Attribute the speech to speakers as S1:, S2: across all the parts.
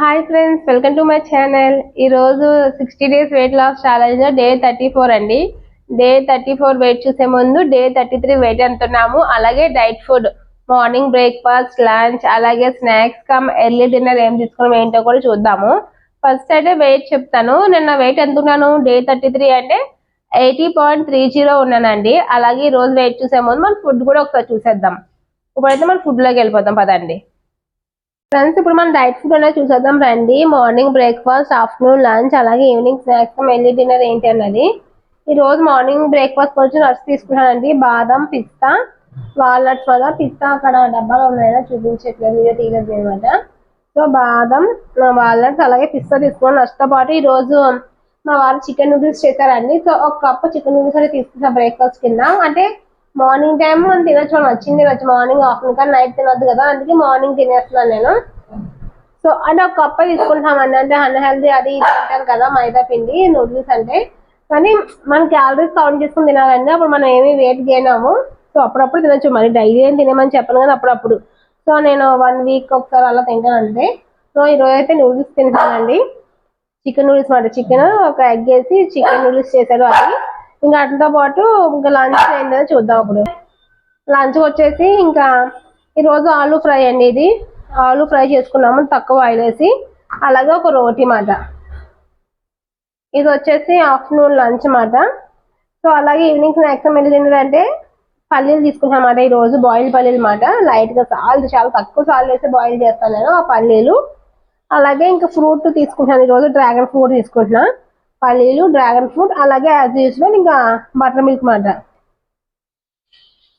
S1: Hi friends welcome to my channel ఈరోజు sixty days weight loss challenge day thirty four అండి. Day thirty four weight చూసే ముందు day thirty three weight అంటున్నాము. అలాగే diet food morning breakfast lunch అలాగే snacks cum early dinner ఏం తీసుకున్నాం ఏంటో కూడా చూద్దాము. ఫస్ట్ అయితే వెయిట్ చెప్తాను. నిన్న వెయిట్ ఎంత ఉన్నాను డే థర్టీ త్రీ అంటే ఎయిటీ పాయింట్ త్రీ జీరో ఉన్నానండి. అలాగే ఈరోజు వెయిట్ చూసే ముందు మన ఫుడ్ కూడా ఒకసారి చూసేద్దాం. ఇప్పుడైతే మనం ఫుడ్లోకి వెళ్ళిపోతాం పదండి. ఫ్రెండ్స్ ఇప్పుడు మనం డైట్ ఫుడ్ అనేది చూసేద్దాం రండి. మార్నింగ్ బ్రేక్ఫాస్ట్ ఆఫ్టర్నూన్ లంచ్ అలాగే ఈవినింగ్ స్నాక్స్ మెల్లీ డిన్నర్ ఏంటి అన్నది. ఈ రోజు మార్నింగ్ బ్రేక్ఫాస్ట్ వచ్చి నట్స్ తీసుకున్నానండి. బాదం పిస్తా వాల్నట్స్ వల్ల పిస్తా అక్కడ డబ్బాలో ఉన్నాయని చూపించట్లేదు వీడియో తీయలేదు అనమాట సో బాదం వాల్నట్స్ అలాగే పిస్తా తీసుకున్నాను. నట్స్తో పాటు ఈ రోజు మా వారు చికెన్ నూడిల్స్ చేశారండి. సో ఒక కప్పు చికెన్ నూడిల్స్ అనేది తీసుకున్నా బ్రేక్ఫాస్ట్ కింద అంటే మార్నింగ్ టైం మనం తినొచ్చు మనం వచ్చింది తినొచ్చు. మార్నింగ్ ఆఫ్టర్నూన్ కానీ నైట్ తినొద్దు కదా అందుకే మార్నింగ్ తినేస్తున్నాను నేను. సో అంటే ఒక కప్ప తీసుకుంటామండి. అంటే అన్హెల్దీ అది తింటారు కదా మైదా పిండి నూడిల్స్ అంటే. కానీ మనం క్యాలరీస్ కౌంట్ చేసుకుని తినాలండి. అప్పుడు మనం ఏమి వెయిట్ గెయిన్ అవ్వము. సో అప్పుడప్పుడు తినొచ్చు. మరి డైలీ ఏం తినమని చెప్పను కానీ అప్పుడప్పుడు. సో నేను వన్ వీక్ ఒకసారి అలా తింటానంటే సో ఈరోజు అయితే నూడిల్స్ తింటానండి చికెన్ నూడిల్స్ మాట. చికెన్ ఒక ఎగ్ వేసి చికెన్ నూడిల్స్ చేశారు అది. ఇంకా వాటితో పాటు ఇంకా లంచ్ ఏంటో చూద్దాం అప్పుడు. లంచ్ వచ్చేసి ఇంకా ఈరోజు ఆలు ఫ్రై అండి ఇది. ఆలు ఫ్రై చేసుకున్నాము తక్కువ ఆయిల్ వేసి. అలాగే ఒక రోటీ మాట. ఇది వచ్చేసి ఆఫ్టర్నూన్ లంచ్ మాట. సో అలాగే ఈవినింగ్ స్నాక్స్ మెల్లి తిన్నదంటే పల్లీలు తీసుకుంటాం అన్నమాట బాయిల్ పల్లీలు మాట. లైట్గా సాల్ట్ చాలా తక్కువ సాల్ట్ వేసి బాయిల్ చేస్తాను నేను ఆ పల్లీలు. అలాగే ఇంకా ఫ్రూట్ తీసుకుంటున్నాను ఈరోజు డ్రాగన్ ఫ్రూట్ తీసుకుంటున్నాను పల్లీలు డ్రాగన్ ఫ్రూట్ అలాగే యాజ్ యూజువల్ ఇంకా బటర్ మిల్క్ మాట.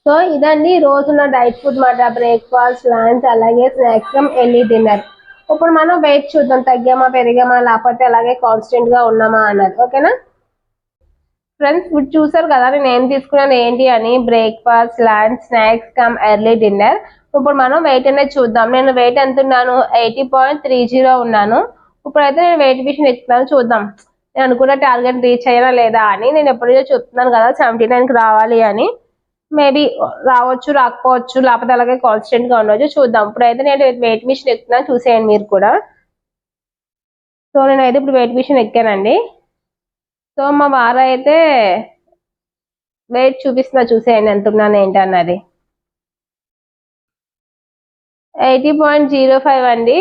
S1: సో ఇదండి రోజున్న డైట్ ఫుడ్ మాట. బ్రేక్ఫాస్ట్ లంచ్ అలాగే స్నాక్స్ ఎర్లీ డిన్నర్ ఇప్పుడు మనం వెయిట్ చూద్దాం. తగ్గామా పెరిగామా లేకపోతే అలాగే కాన్స్టెంట్గా ఉన్నామా అన్నది. ఓకేనా ఫ్రెండ్స్ ఫుడ్ చూసారు కదా నేను ఏం తీసుకున్నాను ఏంటి అని? Breakfast lunch snacks cum early dinner ఇప్పుడు మనం వెయిట్ అనేది చూద్దాం. నేను వెయిట్ ఎంత ఉన్నాను? ఎయిటీ పాయింట్ త్రీ జీరో ఉన్నాను. ఇప్పుడైతే నేను వెయిట్ విషయం ఎక్కుతాను చూద్దాం. నేను అనుకున్న టార్గెట్ రీచ్ అయినా లేదా అని నేను ఎప్పుడైనా చెప్తున్నాను కదా సెవెంటీ నైన్కి రావాలి అని. మేబీ రావచ్చు రాకపోవచ్చు లేకపోతే అలాగే కాన్స్టెంట్గా ఉండవచ్చు చూద్దాం. ఇప్పుడైతే నేను వెయిట్ మిషన్ ఎక్కుతున్నాను చూసేయండి మీరు కూడా. సో నేనైతే ఇప్పుడు వెయిట్ మిషన్ ఎక్కానండి. సో మా వారు అయితే వెయిట్ చూపిస్తున్నా చూసేయండి ఎంత ఉన్నాను ఏంటి అన్నది. ఎయిటీ పాయింట్ జీరో ఫైవ్ అండి.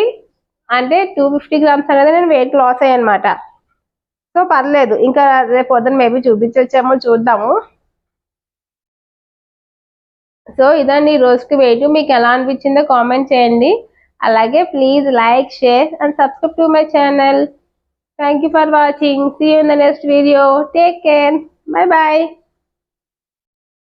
S1: అంటే టూ ఫిఫ్టీ గ్రామ్స్ అనేది నేను వెయిట్ లాస్ అయ్యానమాట సో పర్లేదు ఇంకా రేపు పొద్దున మేబీ చూపించొచ్చేమో చూద్దాము. సో ఇదండి ఈ రోజుకి వెయిట్ మీకు ఎలా అనిపించిందో కామెంట్ చేయండి. అలాగే please like share and subscribe to my channel. Thank you for watching see you in the next video take care bye bye